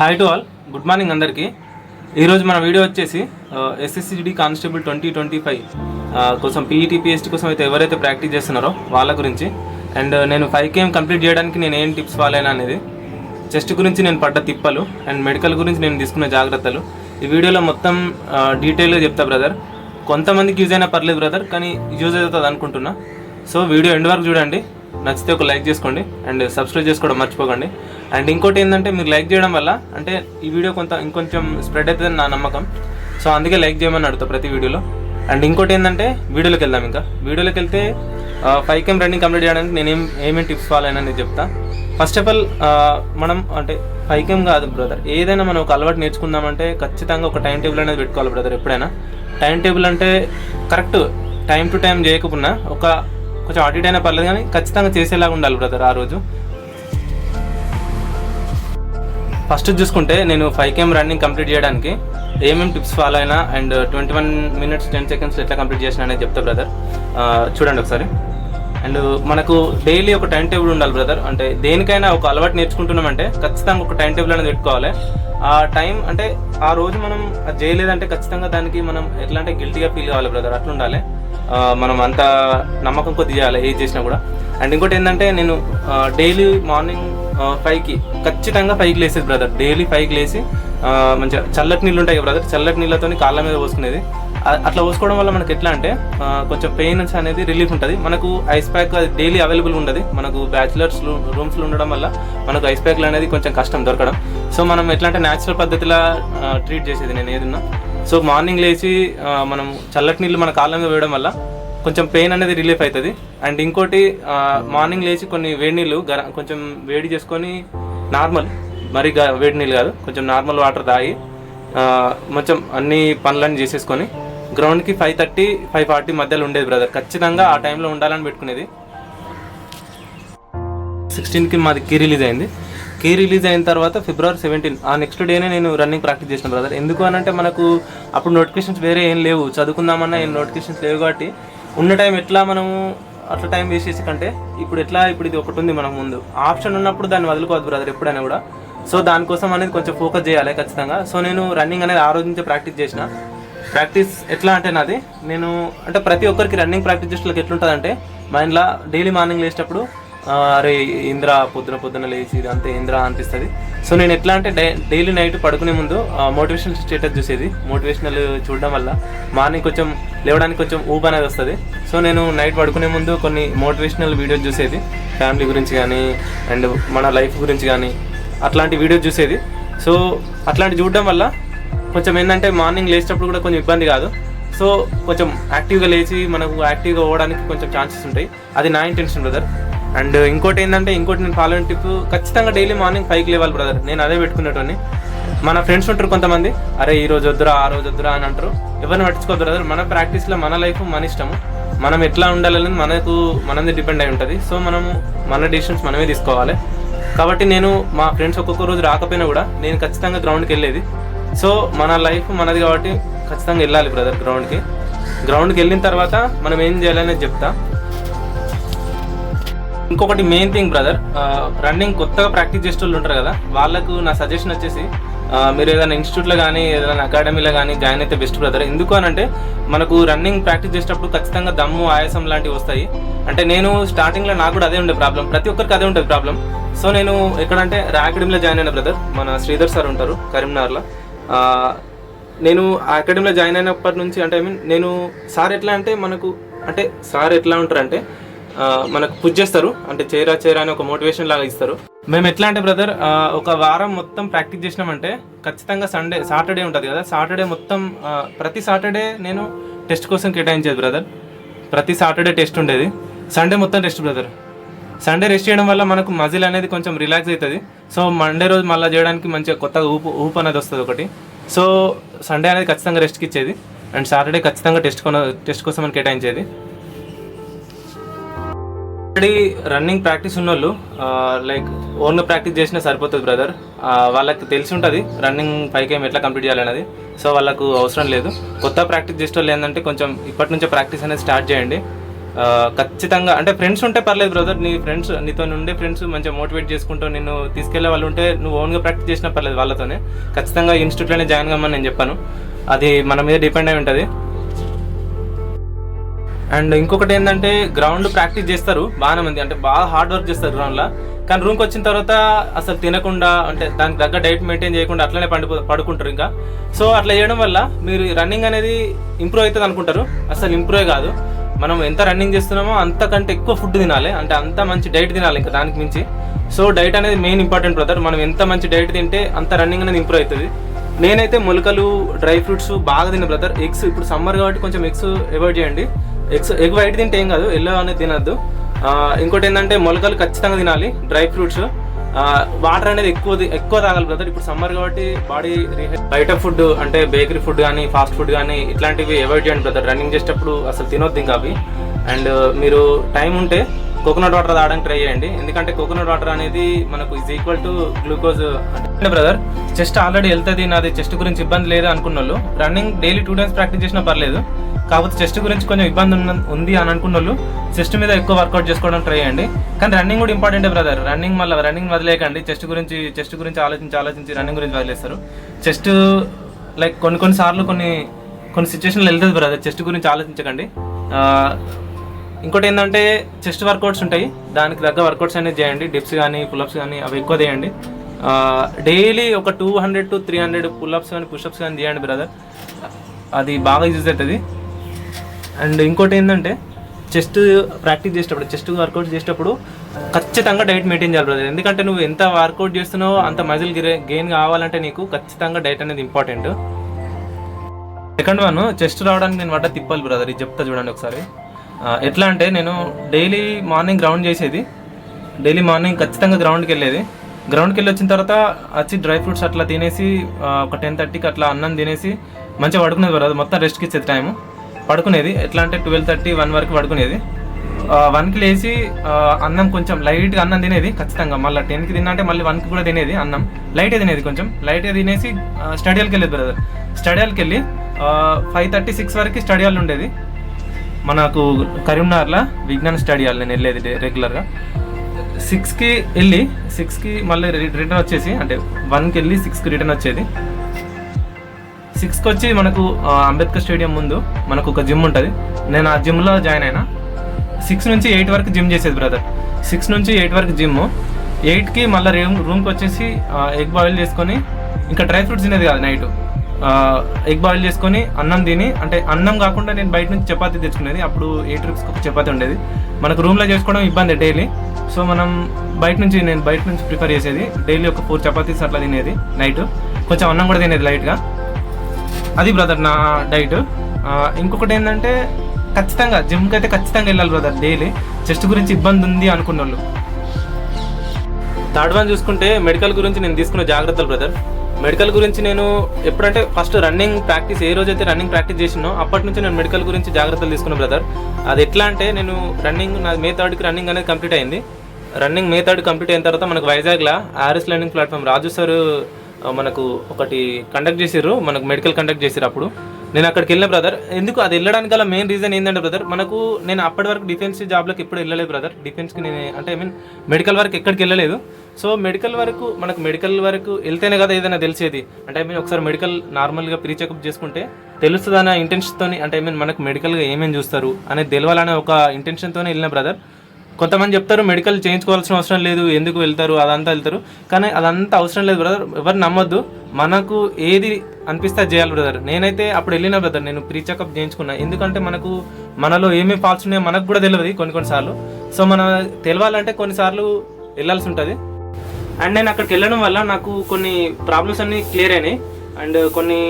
Hi to all good morning అందరికీ. ఈరోజు మన వీడియో వచ్చేసి SSC GD constable twenty twenty five కోసం పీఈటీ పిఎస్టీ కోసం అయితే ఎవరైతే ప్రాక్టీస్ చేస్తున్నారో వాళ్ళ గురించి. అండ్ నేను ఫైవ్ కేఎం కంప్లీట్ చేయడానికి నేను ఏం టిప్స్ ఫాలోనా అనేది చెస్ట్ గురించి నేను పడ్డ తిప్పలు అండ్ మెడికల్ గురించి నేను తీసుకున్న జాగ్రత్తలు. ఈ వీడియోలో మొత్తం డీటెయిల్గా చెప్తా బ్రదర్. కొంతమందికి యూజ్ అయినా పర్లేదు బ్రదర్ కానీ యూజ్ అవుతుంది అనుకుంటున్నా. సో వీడియో ఎండ్ వరకు చూడండి. నచ్చితే ఒక లైక్ చేసుకోండి అండ్ సబ్స్క్రైబ్ చేసుకోవడం మర్చిపోకండి. అండ్ ఇంకోటి ఏంటంటే మీరు లైక్ చేయడం వల్ల అంటే ఈ వీడియో కొంత ఇంకొంచెం స్ప్రెడ్ అవుతుందని నా నమ్మకం. సో అందుకే లైక్ చేయమని అడుగుతా ప్రతి వీడియోలో అండ్ ఇంకోటి ఏంటంటే వీడియోలోకి వెళ్దాం ఇంకా. వీడియోలోకి వెళ్తే ఫైవ్ కేమ్ రన్నింగ్ కంప్లీట్ చేయడానికి నేను ఏం ఏమేమి టిప్స్ ఫాలో అయినా చెప్తా. ఫస్ట్ ఆఫ్ ఆల్ మనం అంటే ఫైవ్ కేమ్ కాదు బ్రదర్ ఏదైనా మనం ఒక అలవాటు నేర్చుకుందామంటే ఖచ్చితంగా ఒక టైం టేబుల్ అనేది పెట్టుకోవాలి బ్రదర్ ఎప్పుడైనా. టైం టేబుల్ అంటే కరెక్ట్ టైం టు టైం చేయకపోయినా ఒక కొంచెం అటు అయినా పర్లేదు కానీ ఖచ్చితంగా చేసేలాగా ఉండాలి బ్రదర్ ఆ రోజు. ఫస్ట్ చూసుకుంటే నేను ఫైవ్ కేఎం రన్నింగ్ కంప్లీట్ చేయడానికి ఏమేమి టిప్స్ ఫాలో అయినా and twenty one minutes ten seconds ఎట్లా కంప్లీట్ చేసిన అనేది చెప్తా బ్రదర్ చూడండి ఒకసారి. అండ్ మనకు డైలీ ఒక టైం టేబుల్ ఉండాలి బ్రదర్ అంటే దేనికైనా ఒక అలవాటు నేర్చుకుంటున్నామంటే ఖచ్చితంగా ఒక టైం టేబుల్ అనేది పెట్టుకోవాలి. ఆ టైం అంటే ఆ రోజు మనం చేయలేదంటే ఖచ్చితంగా దానికి మనం ఎట్లా అంటే గిల్టీగా ఫీల్ కావాలి బ్రదర్ అట్లా ఉండాలి. మనం అంత నమ్మకం కొద్ది చేయాలి ఏది చేసినా కూడా. అండ్ ఇంకోటి ఏంటంటే నేను డైలీ మార్నింగ్ ఫైవ్కి ఖచ్చితంగా ఫైవ్కి లేసేది బ్రదర్ డైలీ ఫైవ్కి లేసి మంచిగా చల్లటి నీళ్ళు ఉంటాయి బ్రదర్ చల్లటి నీళ్ళతో కాళ్ళ మీద పోసుకునేది. అట్లా పోసుకోవడం వల్ల మనకి ఎట్లా అంటే కొంచెం పెయిన్ అనేది రిలీఫ్ ఉంటుంది. మనకు ఐస్ ప్యాక్ అది డైలీ అవైలబుల్ ఉండదు. మనకు బ్యాచిలర్స్ రూమ్స్లో ఉండడం వల్ల మనకు ఐస్ ప్యాక్లు అనేది కొంచెం కష్టం దొరకడం. సో మనం ఎట్లా అంటే న్యాచురల్ పద్ధతిలో ట్రీట్ చేసేది నేను ఏదన్నా. సో మార్నింగ్ లేచి మనం చల్లటి నీళ్ళు మన కాళ్ళ మీద వేయడం వల్ల కొంచెం పెయిన్ అనేది రిలీఫ్ అవుతుంది అండ్ ఇంకోటి మార్నింగ్ లేచి కొన్ని వేడి నీళ్ళు గర కొంచెం వేడి చేసుకొని నార్మల్ మరి వేడి నీళ్ళు కాదు కొంచెం నార్మల్ వాటర్ తాగి కొంచెం అన్ని పనులన్నీ చేసేసుకొని గ్రౌండ్కి ఫైవ్ థర్టీ ఫైవ్ ఫార్టీ మధ్యలో ఉండేది బ్రదర్. ఖచ్చితంగా ఆ టైంలో ఉండాలని పెట్టుకునేది. సిక్స్టీన్కి మాది కీ రిలీజ్ అయింది. కీ రిలీజ్ అయిన తర్వాత ఫిబ్రవరి సెవెంటీన్ ఆ నెక్స్ట్ డేనే నేను రన్నింగ్ ప్రాక్టీస్ చేసిన బ్రదర్. ఎందుకు అని అంటే మనకు అప్పుడు నోటిఫికేషన్స్ వేరే ఏం లేవు. చదువుకుందామన్నా ఏం నోటిఫికేషన్స్ లేవు కాబట్టి ఉన్న టైం ఎట్లా మనము అట్లా టైం వేస్ట్ చేసి కంటే ఇప్పుడు ఎట్లా ఇప్పుడు ఇది ఒకటి ఉంది మనకు ముందు. ఆప్షన్ ఉన్నప్పుడు దాన్ని వదులుకోవద్దు బ్రదర్ ఎప్పుడైనా కూడా. సో దానికోసం అనేది కొంచెం ఫోకస్ చేయాలి ఖచ్చితంగా. సో నేను రన్నింగ్ అనేది ఆ రోజు ప్రాక్టీస్ చేసిన. ప్రాక్టీస్ ఎట్లా అంటే నాది నేను అంటే ప్రతి ఒక్కరికి రన్నింగ్ ప్రాక్టీస్ చేసేకి ఎట్లుంటుంది అంటే మైండ్లో డైలీ మార్నింగ్ లేచేటప్పుడు అరే ఇంద్ర పొద్దున పొద్దున లేచి ఇది అంతే ఇంద్ర అనిపిస్తుంది. సో నేను ఎట్లా అంటే డై డైలీ నైట్ పడుకునే ముందు మోటివేషనల్ స్టేటస్ చూసేది. మోటివేషనల్ చూడడం వల్ల మార్నింగ్ కొంచెం లేవడానికి కొంచెం ఊబ్ అనేది వస్తుంది. సో నేను నైట్ పడుకునే ముందు కొన్ని మోటివేషనల్ వీడియోస్ చూసేది. ఫ్యామిలీ గురించి కానీ అండ్ మన లైఫ్ గురించి కానీ అట్లాంటి వీడియోస్ చూసేది. సో అట్లాంటి చూడడం వల్ల కొంచెం ఏంటంటే మార్నింగ్ లేచేటప్పుడు కూడా కొంచెం ఇబ్బంది కాదు. సో కొంచెం యాక్టివ్గా లేచి మనకు యాక్టివ్గా పోవడానికి కొంచెం ఛాన్సెస్ ఉంటాయి. అది నా ఇంటెన్షన్ బ్రదర్ అండ్ ఇంకోటి ఏంటంటే ఇంకోటి నేను ఫాలో టిప్ ఖచ్చితంగా డైలీ మార్నింగ్ ఫైవ్కి లేవాలి బ్రదర్ నేను అదే పెట్టుకునేటోని మన ఫ్రెండ్స్ ఉంటారు కొంతమంది. అరే ఈ రోజు వద్దురా ఆ రోజు వద్దురా అని అంటారు. ఎవరిని పట్టించుకో బ్రదర్ మన ప్రాక్టీస్లో మన లైఫ్ మన ఇష్టము. మనం ఎట్లా ఉండాలనేది మనకు మనది డిపెండ్ అయి ఉంటుంది. సో మనము మన డిసిషన్స్ మనమే తీసుకోవాలి. కాబట్టి నేను మా ఫ్రెండ్స్ ఒక్కొక్క రోజు రాకపోయినా కూడా నేను ఖచ్చితంగా గ్రౌండ్కి వెళ్ళేది. సో మన లైఫ్ మనది కాబట్టి ఖచ్చితంగా వెళ్ళాలి బ్రదర్ గ్రౌండ్కి గ్రౌండ్కి వెళ్ళిన తర్వాత మనం ఏం చేయాలనేది చెప్తా. ఇంకొకటి మెయిన్ థింగ్ బ్రదర్ రన్నింగ్ కొత్తగా ప్రాక్టీస్ చేసే వాళ్ళు ఉంటారు కదా వాళ్ళకు నా సజెషన్ వచ్చేసి మీరు ఏదైనా ఇన్స్టిట్యూట్లో కానీ ఏదైనా అకాడమీలో కానీ జాయిన్ అయితే బెస్ట్ బ్రదర్ ఎందుకు అని అంటే మనకు రన్నింగ్ ప్రాక్టీస్ చేసేటప్పుడు ఖచ్చితంగా దమ్ము ఆయాసం లాంటివి వస్తాయి. అంటే నేను స్టార్టింగ్లో నాకు కూడా అదే ఉండే ప్రాబ్లం ప్రతి ఒక్కరికి అదే ఉంటుంది ప్రాబ్లం సో నేను ఎక్కడంటే రా అకాడమీలో జాయిన్ అయిన బ్రదర్ మన శ్రీధర్ సార్ ఉంటారు కరీంనగర్లో నేను ఆ అకాడమీలో జాయిన్ అయినప్పటి నుంచి అంటే ఐ మీన్ నేను సార్ ఎట్లా అంటే మనకు అంటే సార్ ఎట్లా ఉంటారంటే మనకు పుష్ చేస్తారు. అంటే చేరా చేరా అని ఒక మోటివేషన్ లాగా ఇస్తారు. మేము ఎట్లా అంటే బ్రదర్ ఒక వారం మొత్తం ప్రాక్టీస్ చేసినామంటే ఖచ్చితంగా సండే సాటర్డే ఉంటుంది కదా. సాటర్డే మొత్తం ప్రతి సాటర్డే నేను టెస్ట్ కోసం కేటాయించేది బ్రదర్ ప్రతి సాటర్డే టెస్ట్ ఉండేది. సండే మొత్తం టెస్ట్ బ్రదర్ సండే రెస్ట్ చేయడం వల్ల మనకు మజిల్ అనేది కొంచెం రిలాక్స్ అవుతుంది. సో మండే రోజు మళ్ళీ చేయడానికి మంచిగా కొత్తగా ఊపు ఊపు అనేది వస్తుంది ఒకటి. సో సండే అనేది ఖచ్చితంగా రెస్ట్కి ఇచ్చేది. అండ్ సాటర్డే ఖచ్చితంగా టెస్ట్ కొన టెస్ట్ కోసం అని కేటాయించేది. ఆల్రెడీ రన్నింగ్ ప్రాక్టీస్ ఉన్నోళ్ళు లైక్ ఓన్గా ప్రాక్టీస్ చేసినా సరిపోతుంది బ్రదర్ వాళ్ళకి తెలిసి ఉంటుంది రన్నింగ్ పైకి ఏం ఎట్లా కంప్లీట్ చేయాలనేది సో వాళ్ళకు అవసరం లేదు. కొత్త ప్రాక్టీస్ చేసే వాళ్ళు ఏంటంటే కొంచెం ఇప్పటి నుంచే ప్రాక్టీస్ అనేది స్టార్ట్ చేయండి. ఖచ్చితంగా అంటే ఫ్రెండ్స్ ఉంటే పర్లేదు బ్రదర్ నీ ఫ్రెండ్స్ నీతో ఉండే ఫ్రెండ్స్ మంచిగా మోటివేట్ చేసుకుంటూ నిన్ను తీసుకెళ్ళే వాళ్ళు ఉంటే నువ్వు ఓన్గా ప్రాక్టీస్ చేసినా పర్లేదు వాళ్ళతోనే. ఖచ్చితంగా ఇన్స్టిట్యూట్లోనే జాయిన్ కమ్మని నేను చెప్పాను. అది మన మీద డిపెండ్ అయి ఉంటుంది. అండ్ ఇంకొకటి ఏంటంటే గ్రౌండ్ ప్రాక్టీస్ చేస్తారు బాగానే మంది. అంటే బాగా హార్డ్ వర్క్ చేస్తారు గ్రౌండ్లో కానీ రూమ్కి వచ్చిన తర్వాత అసలు తినకుండా అంటే దానికి తగ్గ డైట్ మెయింటైన్ చేయకుండా అట్లనే పండు పడుకుంటారు ఇంకా. సో అట్లా చేయడం వల్ల మీరు రన్నింగ్ అనేది ఇంప్రూవ్ అవుతుంది అనుకుంటారు. అసలు ఇంప్రూవ్ కాదు. మనం ఎంత రన్నింగ్ చేస్తున్నామో అంతకంటే ఎక్కువ ఫుడ్ తినాలి. అంటే అంత మంచి డైట్ తినాలి ఇంకా దానికి మించి. సో డైట్ అనేది మెయిన్ ఇంపార్టెంట్ బ్రదర్ మనం ఎంత మంచి డైట్ తింటే అంత రన్నింగ్ అనేది ఇంప్రూవ్ అవుతుంది. నేనైతే మొలకలు డ్రై ఫ్రూట్స్ బాగా తిన్న బ్రదర్ ఎగ్స్ ఇప్పుడు సమ్మర్ కాబట్టి కొంచెం ఎగ్స్ అవాయిడ్ చేయండి. ఎగ్స్ ఎగ్ వైట్ తింటే ఏం కాదు ఎల్లో అనేది తినద్దు. ఇంకోటి ఏంటంటే మొలకలు ఖచ్చితంగా తినాలి డ్రై ఫ్రూట్స్. వాటర్ అనేది ఎక్కువ ఎక్కువ తాగాలి బ్రదర్ ఇప్పుడు సమ్మర్ కాబట్టి బాడీ బయట ఫుడ్ అంటే బేకరీ ఫుడ్ కానీ ఫాస్ట్ ఫుడ్ కానీ ఇట్లాంటివి అవాయిడ్ చేయండి బ్రదర్ రన్నింగ్ చేసేటప్పుడు అసలు తినొద్దు ఇంకా అవి. అండ్ మీరు టైం ఉంటే కోకోనట్ వాటర్ తాగడానికి ట్రై చేయండి. ఎందుకంటే కోకోనట్ వాటర్ అనేది మనకు ఇస్ ఈక్వల్ టు గ్లూకోజ్ అంటే బ్రదర్ చెస్ట్ ఆల్రెడీ వెళ్తుంది నాది చెస్ట్ గురించి ఇబ్బంది లేదు అనుకున్న వాళ్ళు running daily two times practice చేసినా పర్లేదు. కాకపోతే చెస్ట్ గురించి కొంచెం ఇబ్బంది ఉంది అని అనుకున్న వాళ్ళు చెస్ట్ మీద ఎక్కువ వర్కౌట్ చేసుకోవడం ట్రై చేయండి. కానీ రన్నింగ్ కూడా ఇంపార్టెంట్ బ్రదర్. రన్నింగ్ మళ్ళీ రన్నింగ్ వదిలేయకండి. చెస్ట్ గురించి చెస్ట్ గురించి ఆలోచించి ఆలోచించి రన్నింగ్ గురించి వదిలేస్తారు. చెస్ట్ లైక్ కొన్ని కొన్ని సార్లు కొన్ని కొన్ని సిచ్యువేషన్లు వెళ్తుంది బ్రదర్. చెస్ట్ గురించి ఆలోచించకండి. ఇంకోటి ఏంటంటే చెస్ట్ వర్కౌట్స్ ఉంటాయి. దానికి తగ్గ వర్కౌట్స్ అనేది చేయండి. డిప్స్ కానీ పులప్స్ కానీ అవి ఎక్కువ చేయండి. డైలీ ఒక two hundred to three hundred pullups కానీ పుషప్స్ కానీ చేయండి బ్రదర్. అది బాగా యూజ్ అవుతుంది. అండ్ ఇంకోటి ఏంటంటే చెస్ట్ ప్రాక్టీస్ చేసేటప్పుడు చెస్ట్ వర్కౌట్ చేసేటప్పుడు ఖచ్చితంగా డైట్ మెయింటైన్ చేయాలి బ్రదర్. ఎందుకంటే నువ్వు ఎంత వర్కౌట్ చేస్తున్నావో అంత మజిల్ గెయిన్ కావాలంటే నీకు ఖచ్చితంగా డైట్ అనేది ఇంపార్టెంట్. సెకండ్ వన్ చెస్ట్ రావడానికి నేను పడ్డ తిప్పాలి బ్రదర్. ఇది చెప్తా చూడండి ఒకసారి. ఎట్లా అంటే నేను డైలీ మార్నింగ్ గ్రౌండ్ చేసేది. డైలీ మార్నింగ్ ఖచ్చితంగా గ్రౌండ్కి వెళ్ళేది. గ్రౌండ్కి వెళ్ళి వచ్చిన తర్వాత వచ్చి డ్రై ఫ్రూట్స్ అట్లా తినేసి ఒక టెన్ థర్టీకి అట్లా అన్నం తినేసి మంచిగా పడుకునేది బ్రదర్. మొత్తం రెస్ట్కి ఇచ్చేది టైము పడుకునేది. ఎట్లా అంటే ట్వెల్వ్ థర్టీ వన్ వరకు పడుకునేది. వన్కి లేచి అన్నం కొంచెం లైట్గా అన్నం తినేది ఖచ్చితంగా. మళ్ళీ టెన్కి తిన్నా అంటే మళ్ళీ వన్కి కూడా తినేది అన్నం. లైటే తినేది కొంచెం. లైటే తినేసి స్టడీయాలకి వెళ్ళేది బ్రదర్ స్టడీయాలకి వెళ్ళి ఫైవ్ థర్టీ సిక్స్ వరకు స్టడీ హాల్ ఉండేది. మనకు కరీంనగర్లో విజ్ఞాన స్టడీ హాల్ నేను వెళ్ళేది రెగ్యులర్గా సిక్స్కి వెళ్ళి సిక్స్కి మళ్ళీ రిటర్న్ వచ్చేసి అంటే వన్కి వెళ్ళి సిక్స్కి రిటర్న్ వచ్చేది. సిక్స్కి వచ్చి మనకు అంబేద్కర్ స్టేడియం ముందు మనకు ఒక జిమ్ ఉంటుంది. నేను ఆ జిమ్లో జాయిన్ అయినా. సిక్స్ నుంచి ఎయిట్ వరకు జిమ్ చేసేది బ్రదర్ సిక్స్ నుంచి ఎయిట్ వరకు జిమ్ ఎయిట్కి మళ్ళీ రూమ్ రూమ్కి వచ్చేసి ఎగ్ బాయిల్ చేసుకొని ఇంకా డ్రై ఫ్రూట్స్ తినేది కాదు నైట్. ఎగ్ బాయిల్ చేసుకొని అన్నం తిని అంటే అన్నం కాకుండా నేను బయట నుంచి చపాతీ తెచ్చుకునేది. అప్పుడు ఎయిట్ రూపీస్కి ఒక చపాతీ ఉండేది. మనకు రూమ్లో చేసుకోవడం ఇబ్బంది డైలీ సో మనం బయట నుంచి నేను బయట నుంచి ప్రిఫర్ చేసేది. డైలీ ఒక ఫోర్ చపాతీస్ అట్లా తినేది నైట్. కొంచెం అన్నం కూడా తినేది లైట్గా అది బ్రదర్ నా డైట్. ఇంకొకటి ఏంటంటే ఖచ్చితంగా జిమ్కి అయితే ఖచ్చితంగా వెళ్ళాలి బ్రదర్ డైలీ చెస్ట్ గురించి ఇబ్బంది ఉంది అనుకున్న వాళ్ళు థర్డ్ వన్ చూసుకుంటే మెడికల్ గురించి నేను తీసుకున్న జాగ్రత్తలు బ్రదర్ మెడికల్ గురించి నేను ఎప్పుడంటే ఫస్ట్ రన్నింగ్ ప్రాక్టీస్ ఏ రోజైతే రన్నింగ్ ప్రాక్టీస్ చేసినో అప్పటి నుంచి నేను మెడికల్ గురించి జాగ్రత్తలు తీసుకున్నా బ్రదర్ అది ఎట్లా అంటే నేను రన్నింగ్ నా మే థర్డ్కి రన్నింగ్ అనేది కంప్లీట్ అయింది. రన్నింగ్ మే థర్డ్ కంప్లీట్ అయిన తర్వాత మనకు వైజాగ్లో RS learning platform Raju sir మనకు ఒకటి కండక్ట్ చేసారు మనకు మెడికల్ కండక్ట్ చేసిర్రు అప్పుడు. నేను అక్కడికి వెళ్ళిన బ్రదర్ ఎందుకు అది వెళ్ళడానికి గల మెయిన్ రీజన్ ఏంటంటే బ్రదర్ మనకు నేను అప్పటి వరకు డిఫెన్స్ జాబ్లోకి ఎప్పుడు వెళ్ళలేదు బ్రదర్ డిఫెన్స్కి నేను అంటే ఐ మీన్ మెడికల్ వరకు ఎక్కడికి వెళ్ళలేదు. సో మెడికల్ వరకు మనకు మెడికల్ వరకు వెళ్తేనే కదా ఏదైనా తెలిసేది. అంటే ఐ మీన్ ఒకసారి మెడికల్ నార్మల్గా ప్రీ చెకప్ చేసుకుంటే తెలుస్తుంది అనే ఇంటెన్షన్తో అంటే ఐ మీన్ మనకు మెడికల్గా ఏమేమి చూస్తారు అనేది తెలవాలనే ఒక ఇంటెన్షన్తోనే వెళ్ళిన బ్రదర్ కొంతమంది చెప్తారు మెడికల్ చేయించుకోవాల్సిన అవసరం లేదు ఎందుకు వెళ్తారు అదంతా వెళ్తారు. కానీ అదంతా అవసరం లేదు బ్రదర్ ఎవరు నమ్మొద్దు. మనకు ఏది అనిపిస్తే అది చేయాలి బ్రదర్ నేనైతే అప్పుడు వెళ్ళిన బ్రదర్ నేను ప్రీ చెకప్ చేయించుకున్నా. ఎందుకంటే మనకు మనలో ఏమేమి ఫాల్ట్స్ ఉన్నాయో మనకు కూడా తెలియదు కొన్ని కొన్నిసార్లు సో మనం తెలవాలంటే కొన్నిసార్లు వెళ్ళాల్సి ఉంటుంది. అండ్ నేను అక్కడికి వెళ్ళడం వల్ల నాకు కొన్ని ప్రాబ్లమ్స్ అన్ని క్లియర్ అయినాయి. అండ్ కొన్ని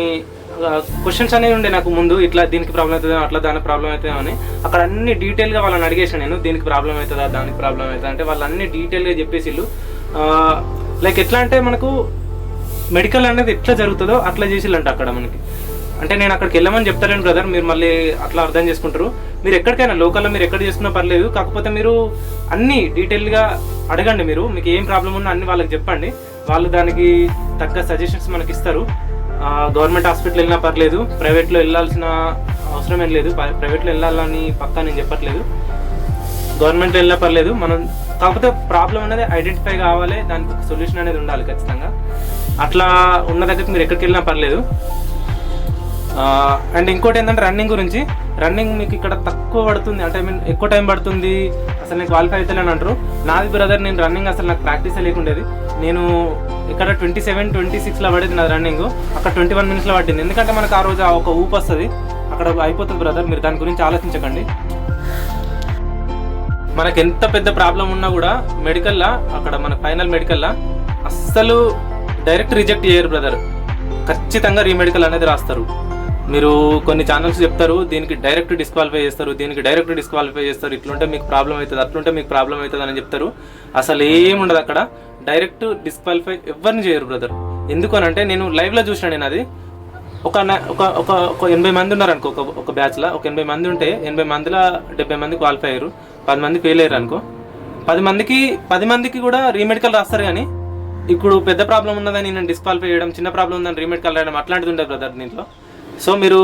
క్వశ్చన్స్ అనేవి ఉండే నాకు ముందు ఇట్లా దీనికి ప్రాబ్లం అవుతుందో అట్లా దానికి ప్రాబ్లం అవుతుందో అని అక్కడ అన్ని డీటెయిల్గా వాళ్ళని అడిగేసాను నేను దీనికి ప్రాబ్లం అవుతుందా దానికి ప్రాబ్లం అవుతుందా అంటే వాళ్ళు అన్ని డీటెయిల్గా చెప్పేసి లైక్ ఎట్లా అంటే మనకు మెడికల్ అనేది ఎట్లా జరుగుతుందో అట్లా చేసిల్లంట అక్కడ మనకి. అంటే నేను అక్కడికి వెళ్ళమని చెప్తాను బ్రదర్ మీరు మళ్ళీ అట్లా అర్థం చేసుకుంటారు. మీరు ఎక్కడికైనా లోకల్లో మీరు ఎక్కడ చేసుకున్నా పర్లేదు కాకపోతే మీరు అన్ని డీటెయిల్గా అడగండి మీరు. మీకు ఏం ప్రాబ్లం ఉన్నా అన్ని వాళ్ళకి చెప్పండి. వాళ్ళు దానికి తగ్గ సజెషన్స్ మనకి ఇస్తారు. గవర్నమెంట్ హాస్పిటల్ వెళ్ళినా పర్లేదు ప్రైవేట్లో వెళ్ళాల్సిన అవసరం ఏం లేదు. ప్ర- ప్రైవేట్లో వెళ్ళాలని పక్కా నేను చెప్పట్లేదు. గవర్నమెంట్ వెళ్ళినా పర్లేదు మనం కాకపోతే ప్రాబ్లం అనేది ఐడెంటిఫై కావాలి దానికి ఒక సొల్యూషన్ అనేది ఉండాలి ఖచ్చితంగా. అట్లా ఉన్న దగ్గరికి మీరు ఎక్కడికి వెళ్ళినా పర్లేదు. అండ్ ఇంకోటి ఏంటంటే రన్నింగ్ గురించి. రన్నింగ్ మీకు ఇక్కడ తక్కువ పడుతుంది అంటే ఐ మీన్ ఎక్కువ టైం పడుతుంది. అసలు నేను క్వాలిఫై అవుతానని అంటారు. నాది బ్రదర్ నేను రన్నింగ్ అసలు నాకు ప్రాక్టీస్ లేకుండేది. నేను ఇక్కడ ట్వంటీ సెవెన్ ట్వంటీ సిక్స్లో పడేది నా రన్నింగ్. అక్కడ ట్వంటీ వన్ మినిట్స్లో పట్టింది. ఎందుకంటే మనకు ఆ రోజు ఆ ఒక ఊపు వస్తుంది. అక్కడ అయిపోతుంది బ్రదర్ మీరు దాని గురించి ఆలోచించకండి. మనకు ఎంత పెద్ద ప్రాబ్లం ఉన్నా కూడా మెడికల్లా అక్కడ మన ఫైనల్ మెడికల్లా అస్సలు డైరెక్ట్ రిజెక్ట్ చేయరు బ్రదర్. ఖచ్చితంగా రీమెడికల్ అనేది రాస్తారు. మీరు కొన్ని ఛానల్స్ చెప్తారు దీనికి డైరెక్ట్ డిస్క్వాలిఫై చేస్తారు దీనికి డైరెక్ట్ డిస్క్వాలిఫై చేస్తారు ఇట్లుంటే మీకు ప్రాబ్లం అవుతుంది అట్లుంటే మీకు ప్రాబ్లం అవుతుంది అని చెప్తారు. అసలు ఏముండదు అక్కడ. డైరెక్ట్ డిస్క్వాలిఫై ఎవరిని చేయరు బ్రదర్ ఎందుకు అని అంటే నేను లైవ్లో చూసిన నేను అది. ఒక ఒక ఒక ఒక ఎనభై మంది ఉన్నారు అనుకో ఒక ఒక బ్యాచ్లో ఒక ఎనభై మంది ఉంటే ఎనభై మందిలో డెబ్బై మంది క్వాలిఫై అయ్యారు. పది మంది ఫెయిల్ అయ్యారు అనుకో. పది మందికి పది మందికి కూడా రీమెడికల్ రాస్తారు కానీ ఇప్పుడు పెద్ద ప్రాబ్లం ఉన్నదని నేను డిస్క్వాలిఫై చేయడం చిన్న ప్రాబ్లం ఉందని రీమెడికల్ రాయడం అట్లాంటిది ఉండదు బ్రదర్ దీంట్లో. సో మీరు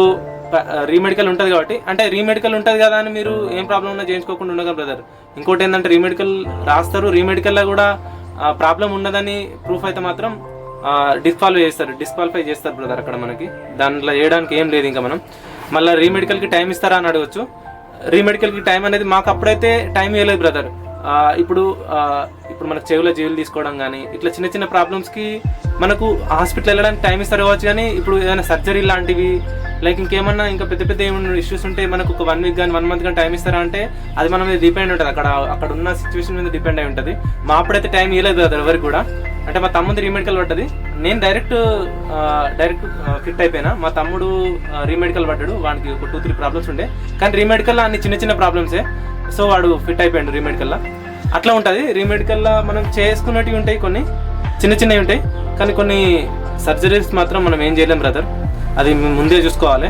రీమెడికల్ ఉంటుంది కాబట్టి అంటే రీమెడికల్ ఉంటుంది కదా అని మీరు ఏం ప్రాబ్లం ఉన్నా చేయించుకోకుండా ఉండగా బ్రదర్ ఇంకోటి ఏంటంటే రీమెడికల్ రాస్తారు రీమెడికల్లో కూడా ప్రాబ్లం ఉన్నదని ప్రూఫ్ అయితే మాత్రం డిస్క్వాలిఫై చేస్తారు డిస్క్వాలిఫై చేస్తారు బ్రదర్ అక్కడ మనకి. దాంట్లో చేయడానికి ఏం లేదు ఇంకా మనం. మళ్ళీ రీమెడికల్కి టైం ఇస్తారా అని అడగచ్చు. రీమెడికల్కి టైం అనేది మాకు అప్పుడైతే టైం ఇవ్వలేదు బ్రదర్ ఇప్పుడు ఇప్పుడు మనకు చెవుల జీవులు తీసుకోవడం కానీ ఇట్లా చిన్న చిన్న ప్రాబ్లమ్స్కి మనకు హాస్పిటల్ వెళ్ళడానికి టైం ఇస్తారు కావచ్చు కానీ ఇప్పుడు ఏదైనా సర్జరీ లాంటివి లైక్ ఇంకేమన్నా ఇంకా పెద్ద పెద్ద ఏమైనా ఇష్యూస్ ఉంటే మనకు ఒక వన్ వీక్ కానీ వన్ మంత్ కానీ టైం ఇస్తారా అంటే అది మన మీద డిపెండ్ ఉంటుంది. అక్కడ అక్కడ ఉన్న సిచ్యువేషన్ మీద డిపెండ్ అయి ఉంటుంది. మా అప్పుడైతే టైం ఇవ్వలేదు కదా ఎవరికి కూడా. అంటే మా తమ్ముడు రీమెడికల్ పడ్డది. నేను డైరెక్ట్ డైరెక్ట్ ఫిట్ అయిపోయినా. మా తమ్ముడు రీమెడికల్ పడ్డాడు. వానికి ఒక టూ త్రీ ప్రాబ్లమ్స్ ఉండే. కానీ రీమెడికల్ అన్ని చిన్న చిన్న ప్రాబ్లమ్సే సో వాడు ఫిట్ అయిపోయాడు రీమెడికల్లా అట్లా ఉంటుంది. రీమెడికల్లా మనం చేసుకున్నట్టు ఉంటాయి కొన్ని చిన్న చిన్నవి ఉంటాయి. కానీ కొన్ని సర్జరీస్ మాత్రం మనం ఏం చేయలేం బ్రదర్ అది ముందే చూసుకోవాలి.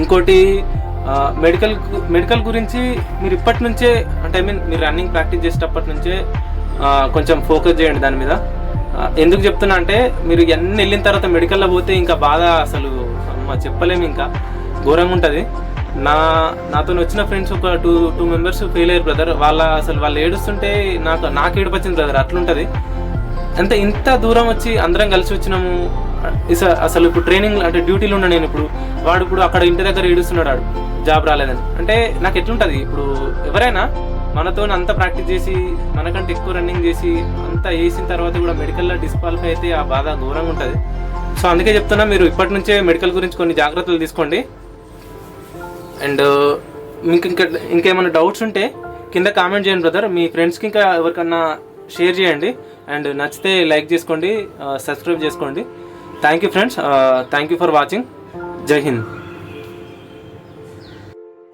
ఇంకోటి మెడికల్ మెడికల్ గురించి మీరు ఇప్పటి నుంచే అంటే ఐ మీన్ మీరు రన్నింగ్ ప్రాక్టీస్ చేసేటప్పటి నుంచే కొంచెం ఫోకస్ చేయండి దాని మీద. ఎందుకు చెప్తున్నా అంటే మీరు ఎన్ని వెళ్ళిన తర్వాత మెడికల్లో పోతే ఇంకా బాధ అసలు చెప్పలేము ఇంకా. ఘోరంగా ఉంటుంది. నా నాతో వచ్చిన ఫ్రెండ్స్ ఒక టూ టూ మెంబర్స్ ఫెయిల్ అయ్యారు బ్రదర్ వాళ్ళ అసలు వాళ్ళు ఏడుస్తుంటే నాకు నాకు ఏడుపచ్చింది బ్రదర్ అట్లుంటుంది. అంటే ఇంత దూరం వచ్చి అందరం కలిసి వచ్చినాము. అసలు ఇప్పుడు ట్రైనింగ్ అంటే డ్యూటీలో ఉన్నా నేను ఇప్పుడు వాడు ఇప్పుడు అక్కడ ఇంటి దగ్గర ఏడుస్తున్నాడు వాడు జాబ్ రాలేదని. అంటే నాకు ఎట్లుంటుంది? ఇప్పుడు ఎవరైనా మనతో అంత ప్రాక్టీస్ చేసి మనకంటే ఎక్కువ రన్నింగ్ చేసి అంతా వేసిన తర్వాత కూడా మెడికల్లో డిస్క్వాలిఫై అయితే ఆ బాధ ఘోరంగా ఉంటుంది. సో అందుకే చెప్తున్నా మీరు ఇప్పటి నుంచే మెడికల్ గురించి కొన్ని జాగ్రత్తలు తీసుకోండి. అండ్ మీకు ఇంకా ఇంకేమైనా డౌట్స్ ఉంటే కింద కామెంట్ చేయండి బ్రదర్ మీ ఫ్రెండ్స్కి ఇంకా ఎవరికన్నా షేర్ చేయండి. అండ్ నచ్చితే లైక్ చేసుకోండి సబ్స్క్రైబ్ చేసుకోండి. Thank you friends thank you for watching జై హింద్.